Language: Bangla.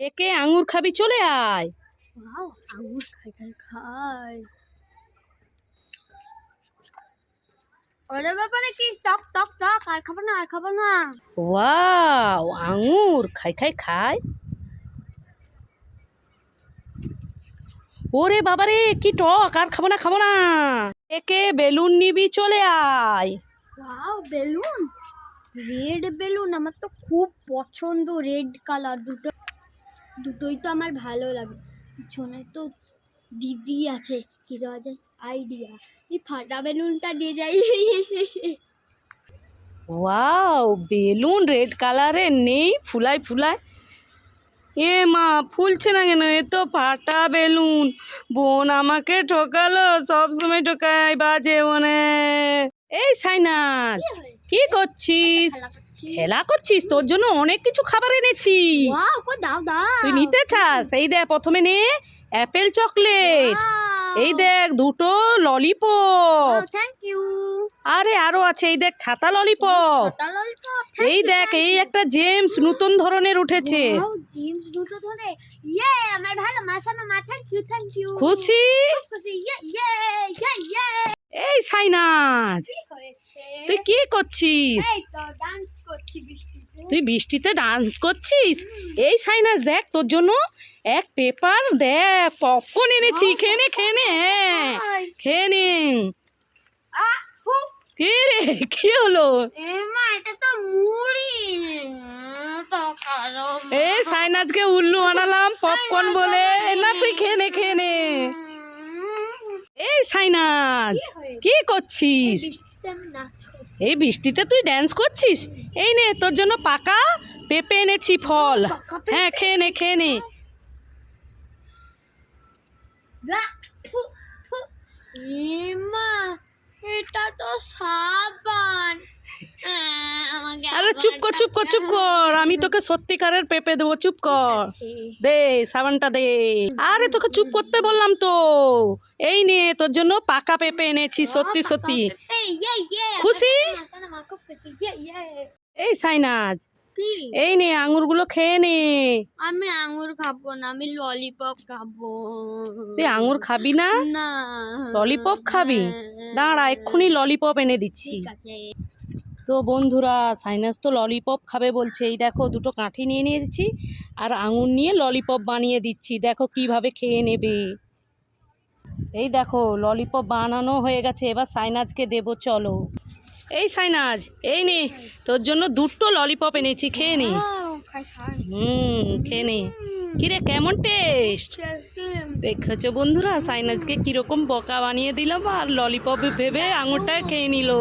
একে আঙুর খাবি চলে আয়। আঙুর খাই খাই খাই। ওরে ব্যাপারে কি টক টক টক আর খাব না আর খাব না। ওয়াও আঙুর খাই খাই খাই। ওরে বাবারে কি টক আর খাব না খাব না। একে বেলুন নিবি চলে আয়। Wow balloon? রেড বেলুন আমার তো খুব পছন্দ রেড কালার দুটো দুটোই তো আমার ভালো লাগে। পিছনে তো দিদি আছে কি দেওয়া যায়? আইডিয়া এই ফাটা বেলুনটা দিয়ে যাই। ওয়াও বেলুন রেড কালারের নেই ফুলাই ফুলাই এ মা ফুলছে না কেন? এ তো ফাটা বেলুন। বোন আমাকে ঠকালো সবসময় ঠকায় বাজে মনে। এই সাইনাস কি করছিস? খেলা করছিস? তোর জন্য অনেক কিছু খাবার এনেছি। তুই নিতে চাস? এই দেখ প্রথমে নে অ্যাপেল চকলেট। এই দেখ দুটো ললিপপ। আরে আরও আছে। এই দেখ ছাতা ললিপপ। এই দেখ এই একটা জেমস নতুন ধরনের উঠেছে। ইয়ে খুশি? ইয়ে ইয়ে এই সাইনাজ। তুই কি করছিস? তুই বৃষ্টিতে ডান্স করছিস? এই সাইনাস দেখ তোর জন্য এক পেপার দেখ। পপকর্ন এনেছি খেয়ে নে খেয়ে নে। হ্যাঁ খেয়ে নে। কে রে? কি হলো? এ সাইনাজকে উল্লু আনালাম পপকর্ন বলে। না তুই খেয়ে নে খেয়ে নে। উম, এই সাইনাজ কি করছিস? এই বৃষ্টিতে তুই ড্যান্স করছিস? এই নে তোর জন্য পাকা পেঁপে এনেছি ফল। হ্যাঁ খেয়ে নে খেয়ে নে। এটা তো আমাকে আরে চুপ কর চুপ কর চুপ কর। আমি তোকে সত্যিকারের পেঁপে দেবো চুপ কর। দে সাবানটা দে। আরে তোকে চুপ করতে বললাম তো। এই নে তোর জন্য পাকা পেঁপে এনেছি সত্যি সত্যি। খুশি? এই সাইনাজ। এই নে আঙুরগুলো খেয়ে নে। আমি আঙ্গুর খাব না আমি ললিপপ খাব। তুই আঙুর খাবি না? না। ললিপপ খাবি? দাঁড়া এক্ষুনি ললিপপ এনে দিচ্ছি। ঠিক আছে। তো বন্ধুরা সাইনাস তো ললিপপ খাবে বলছে। এই দেখো দুটো কাঠি নিয়ে নিয়েছি আর আঙুর নিয়ে ললিপপ বানিয়ে দিচ্ছি। দেখো কীভাবে খেয়ে নেবে। এই দেখো ললিপপ বানানো হয়ে গেছে। এবার সাইনাজকে দেবো চলো। এই সাইনাজ এই নে তোর জন্য দুটো ললিপপ এনেছি খেয়ে নে। হুম খেয়ে নে। কিরে কেমন টেস্ট দেখেছ বন্ধুরা সাইনাজকে কীরকম বকা বানিয়ে দিলাম আর ললিপপ ভেবে আঙুরটা খেয়ে নিল।